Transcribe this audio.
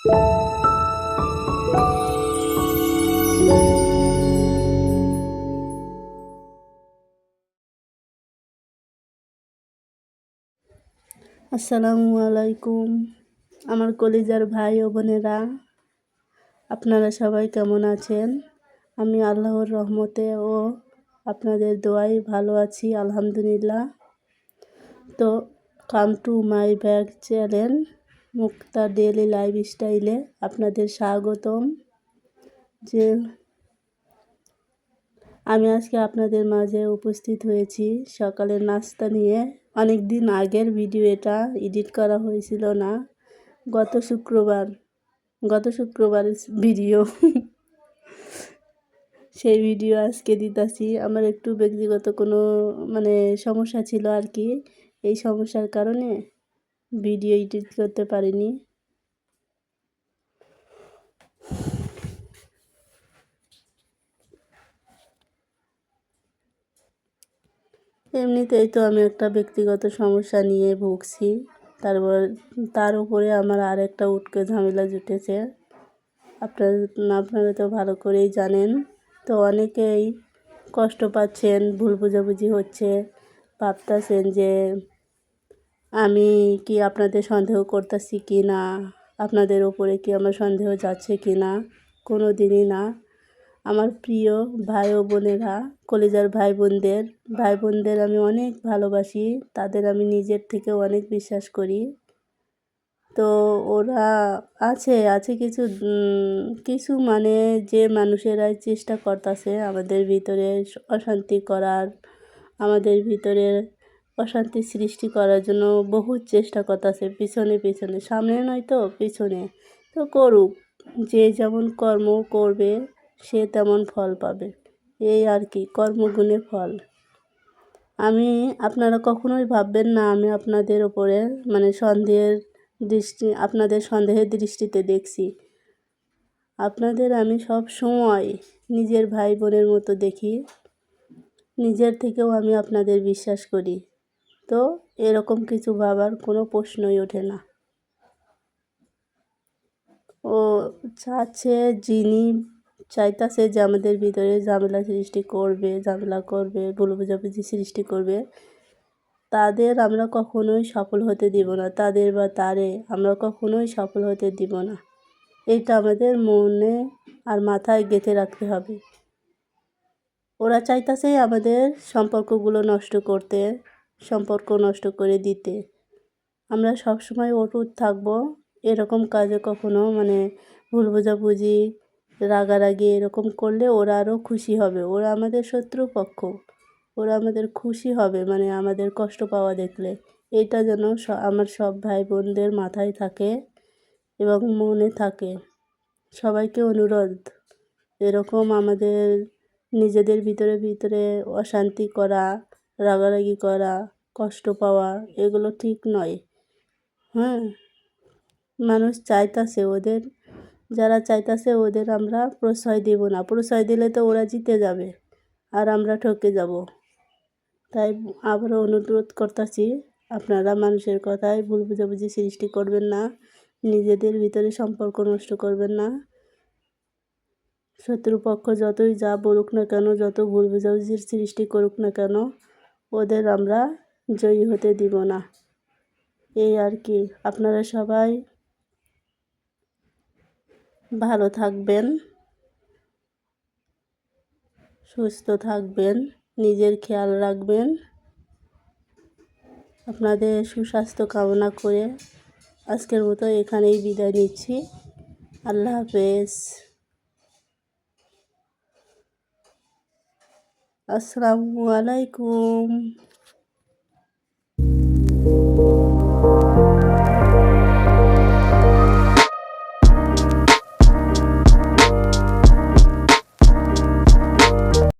আসসালামু আলাইকুম, আমার কলিজার ভাই ও বোনেরা। আপনারা সবাই কেমন আছেন? আমি আল্লাহর রহমতে ও আপনাদের দোয়াই ভালো আছি, আলহামদুলিল্লাহ। তো come to my bag channel Mukta daily life স্টাইলে আপনাদের স্বাগতম। যে আমি আজকে আপনাদের মাঝে উপস্থিত হয়েছি সকালের নাস্তা নিয়ে। অনেক দিন আগের ভিডিও এটা, এডিট করা হয়েছিল না। গত শুক্রবার, গত শুক্রবারের ভিডিও। সেই ভিডিও আজকে দিতাছি। আমার একটু ব্যক্তিগত কোনো মানে সমস্যা ছিল আর কি। এই সমস্যার কারণে ভিডিও এডিট করতে পারিনি। এমনিতেই তো আমি একটা ব্যক্তিগত সমস্যা নিয়ে ভুগছি। তারপর, তার উপরে আমার আর একটা উটকে ঝামেলা জুটেছে। আপনারা আপনারা তো ভালো করেই জানেন। তো অনেকেই কষ্ট পাচ্ছেন, ভুল বুঝাবুঝি হচ্ছে। ভাবতেছেন যে আমি কি আপনাদের সন্দেহ করতেছি কি না? আপনাদের ওপরে কি আমার সন্দেহ যাচ্ছে কি না? কোনো দিনই না। আমার প্রিয় ভাই ও বোনেরা, কলেজার ভাই বোনদের ভাই বোনদের আমি অনেক ভালোবাসি। তাদের আমি নিজের থেকে অনেক বিশ্বাস করি। তো ওরা আছে আছে কিছু কিছু মানে যে মানুষেরাই চেষ্টা করতেছে আমাদের ভিতরে অশান্তি করার, আমাদের ভিতরে অশান্তি সৃষ্টি করার জন্য বহু চেষ্টা করতেছে, পিছনে পিছনে। সামনে নয় তো, পিছনে। তো করুক, যে যেমন কর্ম করবে, সে তেমন ফল পাবে। এই আর কি কর্মগুণে ফল। আমি, আপনারা কখনোই ভাববেন না, আমি আপনাদের ওপরে মানে সন্দেহের দৃষ্টি, আপনাদের সন্দেহের দৃষ্টিতে দেখছি। আপনাদের আমি সব সময় নিজের ভাই বোনের মতো দেখি। নিজের থেকেও আমি আপনাদের বিশ্বাস করি। তো এরকম কিছু ভাবার কোনো প্রশ্নই ওঠে না। ও চাচ্ছে যিনি চাইতাছে যে আমাদের ভিতরে ঝামেলা সৃষ্টি করবে, ঝামেলা করবে ভুল বুঝাবুঝি সৃষ্টি করবে, তাদের আমরা কখনোই সফল হতে দিব না। তাদের বা তারে আমরা কখনোই সফল হতে দিব না। এটা আমাদের মনে আর মাথায় গেঁথে রাখতে হবে। ওরা চাইতাছে আমাদের সম্পর্কগুলো নষ্ট করতে সম্পর্ক নষ্ট করে দিতে। আমরা সবসময় অটুট থাকব, এরকম কাজে কখনো মানে ভুল বোঝাবুঝি, রাগারাগি এরকম করলে ওরা আরও খুশি হবে। ওরা আমাদের শত্রুপক্ষ ওরা আমাদের খুশি হবে মানে আমাদের কষ্ট পাওয়া দেখলে। এটা যেন আমার সব ভাই বোনদের মাথায় থাকে এবং মনে থাকে। সবাইকে অনুরোধ, এরকম আমাদের নিজেদের ভিতরে ভিতরে অশান্তি করা রাগারাগি করা, কষ্ট পাওয়া, এগুলো ঠিক নয়। হ্যাঁ মানুষ চাইতাছে ওদের, যারা চাইতেছে ওদের আমরা প্রশ্রয় দেব না। প্রশ্রয় দিলে তো ওরা জিতে যাবে আর আমরা ঠকে যাব। তাই আবারও অনুরোধ করতেছি, আপনারা মানুষের কথায় ভুল বুঝাবুঝি সৃষ্টি করবেন না, নিজেদের ভিতরে সম্পর্ক নষ্ট করবেন না। শত্রুপক্ষ যতই যা বলুক না কেন, যত ভুল বুঝাবুঝির সৃষ্টি করুক না কেন ওদের আমরা জয়ী হতে দিব না। এই আর কি। আপনারা সবাই ভালো থাকবেন, সুস্থ থাকবেন, নিজের খেয়াল রাখবেন, আপনাদের সুস্বাস্থ্য কামনা করে আজকের মতো এখানেই বিদায় নিচ্ছি। আল্লাহ হাফেজ। আসসালামু আলাইকুম।